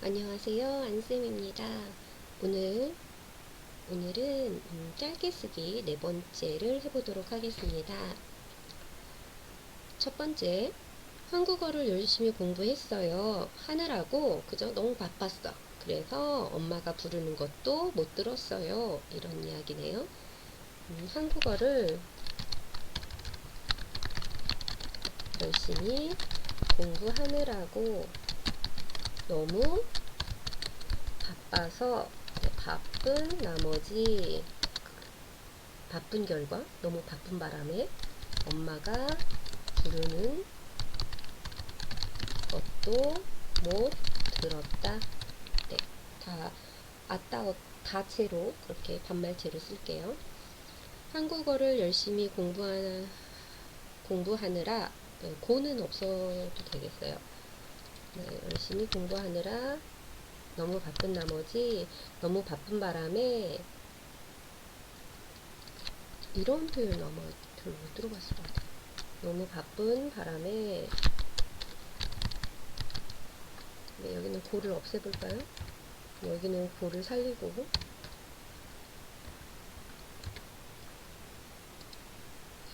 안녕하세요. 안쌤입니다. 오늘, 오늘은 음, 짧게 쓰기 네 번째를 해보도록 하겠습니다. 첫 번째, 한국어를 열심히 공부했어요. 하느라고 그저 너무 바빴어. 그래서 엄마가 부르는 것도 못 들었어요. 이런 이야기네요. 음, 한국어를 열심히 공부하느라고 너무 바빠서 네, 바쁜 나머지 바쁜 결과 너무 바쁜 바람에 엄마가 부르는 것도 못 들었다. 네, 다 아따 다체로 그렇게 반말체로 쓸게요. 한국어를 열심히 공부하나 공부하느라 네, 고는 없어도 되겠어요. 네, 열심히 공부하느라 너무 바쁜 나머지 너무 바쁜 바람에 이런 표현 아마 별로 못 들어봤을 것 같아요. 너무 바쁜 바람에 네, 여기는 고를 없애볼까요? 여기는 고를 살리고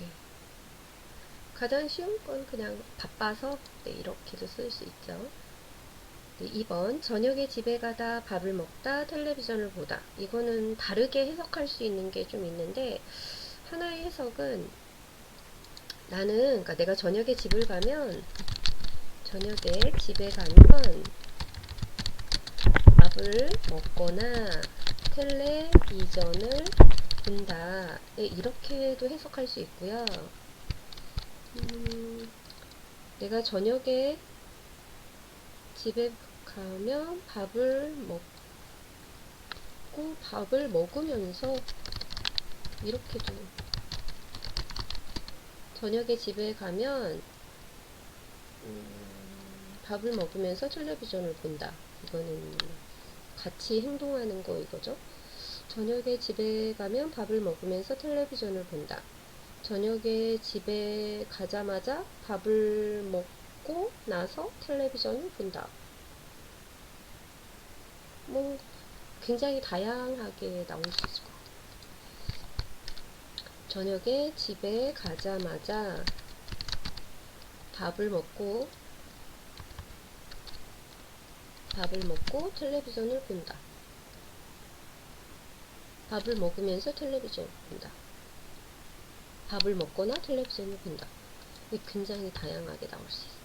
네. 가장 쉬운 건 그냥 바빠서 네, 이렇게도 쓸 수 있죠. 네, 2번 저녁에 집에 가다 밥을 먹다 텔레비전을 보다 이거는 다르게 해석할 수 있는 게 좀 있는데 하나의 해석은 나는 그러니까 내가 저녁에 집을 가면 저녁에 집에 가면 밥을 먹거나 텔레비전을 본다 네, 이렇게도 해석할 수 있고요. 음, 내가 저녁에 집에 가면 밥을 먹고 밥을 먹으면서 이렇게도 저녁에 집에 가면 음, 밥을 먹으면서 텔레비전을 본다. 이거는 같이 행동하는 거 이거죠. 저녁에 집에 가면 밥을 먹으면서 텔레비전을 본다. 저녁에 집에 가자마자 밥을 먹 고 나서 텔레비전을 본다. 뭐 굉장히 다양하게 나올 수 있을 것 같아요. 저녁에 집에 가자마자 밥을 먹고 밥을 먹고 텔레비전을 본다. 밥을 먹으면서 텔레비전을 본다. 밥을 먹거나 텔레비전을 본다. 굉장히 다양하게 나올 수 있겠어요.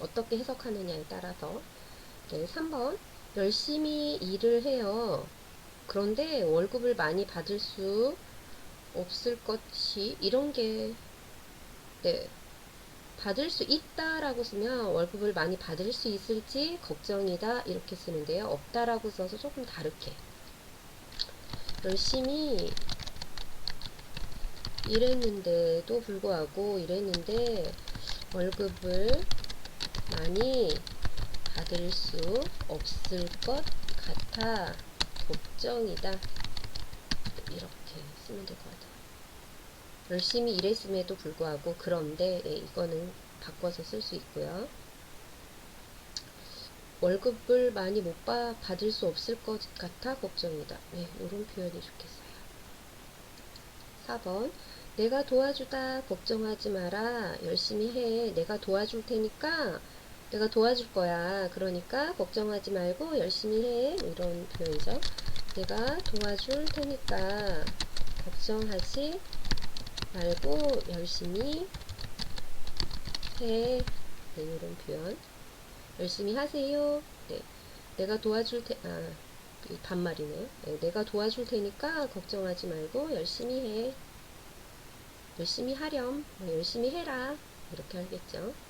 어떻게 해석하느냐에 따라서 네, 3번 열심히 일을 해요. 그런데 월급을 많이 받을 수 없을 것이 이런 게 네, 받을 수 있다라고 쓰면 월급을 많이 받을 수 있을지 걱정이다 이렇게 쓰는데요. 없다라고 써서 조금 다르게 열심히 일했는데도 불구하고 일했는데 월급을 많이 받을 수 없을 것 같아. 걱정이다. 이렇게 쓰면 될 것 같아요 열심히 일했음에도 불구하고 그런데 예, 이거는 바꿔서 쓸 수 있고요. 월급을 많이 못 받, 받을 수 없을 것 같아 걱정이다. 네, 이런 표현이 좋겠어요. 4번. 내가 도와주다. 걱정하지 마라. 열심히 해. 내가 도와줄 테니까 내가 도와줄 거야. 그러니까 걱정하지 말고 열심히 해. 이런 표현이죠. 내가 도와줄 테니까 걱정하지 말고 열심히 해. 네, 이런 표현. 열심히 하세요. 네, 내가 도와줄 테 아, 반말이네요 네, 내가 도와줄 테니까 걱정하지 말고 열심히 해. 열심히 하렴, 뭐 열심히 해라. 이렇게 하겠죠.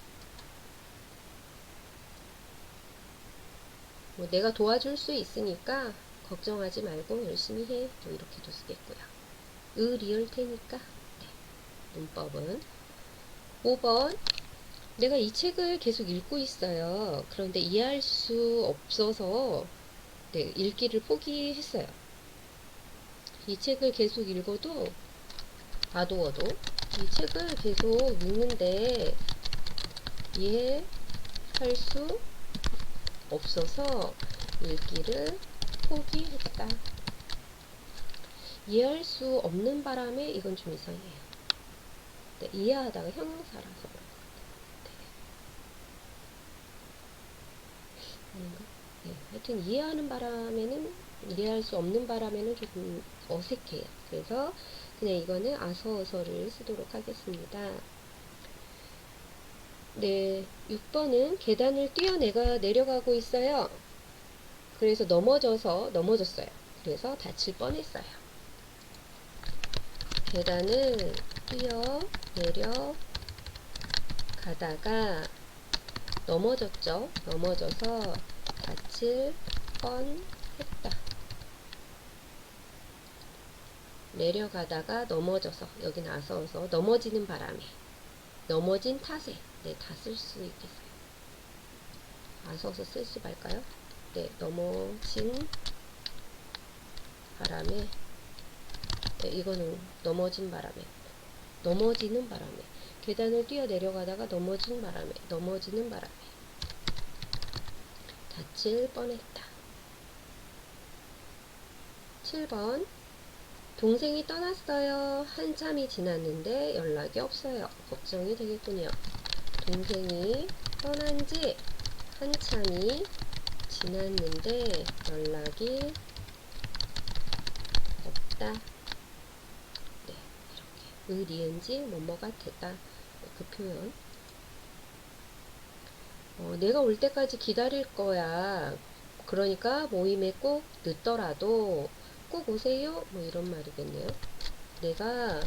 뭐 내가 도와줄 수 있으니까 걱정하지 말고 열심히 해. 뭐 이렇게도 쓰겠고요. 의리을 테니까. 네. 문법은 5번 내가 이 책을 계속 읽고 있어요. 그런데 이해할 수 없어서 네, 읽기를 포기했어요. 이 책을 계속 읽어도 봐도어도 이 책을 계속 읽는데 이해할 수 없어서 읽기를 포기했다. 이해할 수 없는 바람에 이건 좀 이상해요. 네, 이해하다가 형용사라서 그런 것 같아요. 네. 아닌가? 네, 하여튼 이해하는 바람에는 이해할 수 없는 바람에는 조금 어색해요. 그래서 그냥 이거는 아서어서를 쓰도록 하겠습니다. 네, 6번은 계단을 뛰어 내가 내려가고 있어요. 그래서 넘어져서 넘어졌어요. 그래서 다칠 뻔했어요. 계단을 뛰어 내려 가다가 넘어졌죠. 넘어져서 다칠 뻔했다. 내려가다가 넘어져서 여기 나서서 넘어지는 바람에 넘어진 탓에 네, 다 쓸 수 있겠어요. 아서서 쓰지 말까요? 네, 넘어진 바람에 네, 이거는 넘어진 바람에 넘어지는 바람에 계단을 뛰어 내려가다가 넘어진 바람에 넘어지는 바람에 다칠 뻔했다. 7번 동생이 떠났어요. 한참이 지났는데 연락이 없어요. 걱정이 되겠군요. 동생이 떠난 지 한참이 지났는데 연락이 없다. 네, 이렇게. 의, 니은지, 뭐뭐가 됐다. 그 표현. 어, 내가 올 때까지 기다릴 거야. 그러니까 모임에 꼭 늦더라도 꼭 오세요. 뭐 이런 말이겠네요. 내가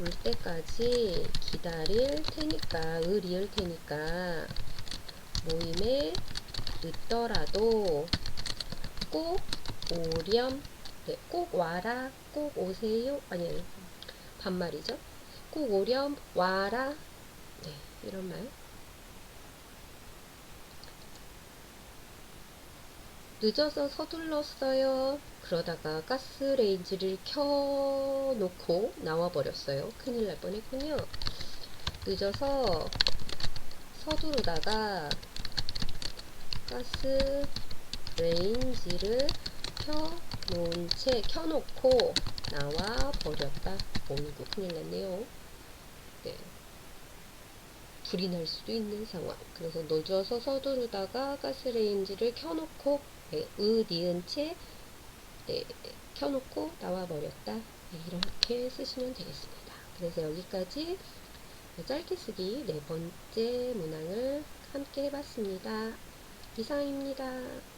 올 때까지 기다릴 테니까, 의리을 테니까 모임에 늦더라도 꼭 오렴. 네, 꼭 와라. 꼭 오세요. 아니, 반말이죠. 꼭 오렴. 와라. 네, 이런 말. 늦어서 서둘렀어요. 그러다가 가스레인지를 켜놓고 나와버렸어요. 큰일 날 뻔했군요. 늦어서 서두르다가 가스레인지를 켜놓은 채 켜놓고 나와버렸다. 어이구 큰일 났네요. 네. 불이 날 수도 있는 상황. 그래서 늦어서 서두르다가 가스레인지를 켜놓고 네, 으, 니은 채 네, 켜놓고 나와버렸다. 네, 이렇게 쓰시면 되겠습니다. 그래서 여기까지 짧게 쓰기 네 번째 문항을 함께 해봤습니다. 이상입니다.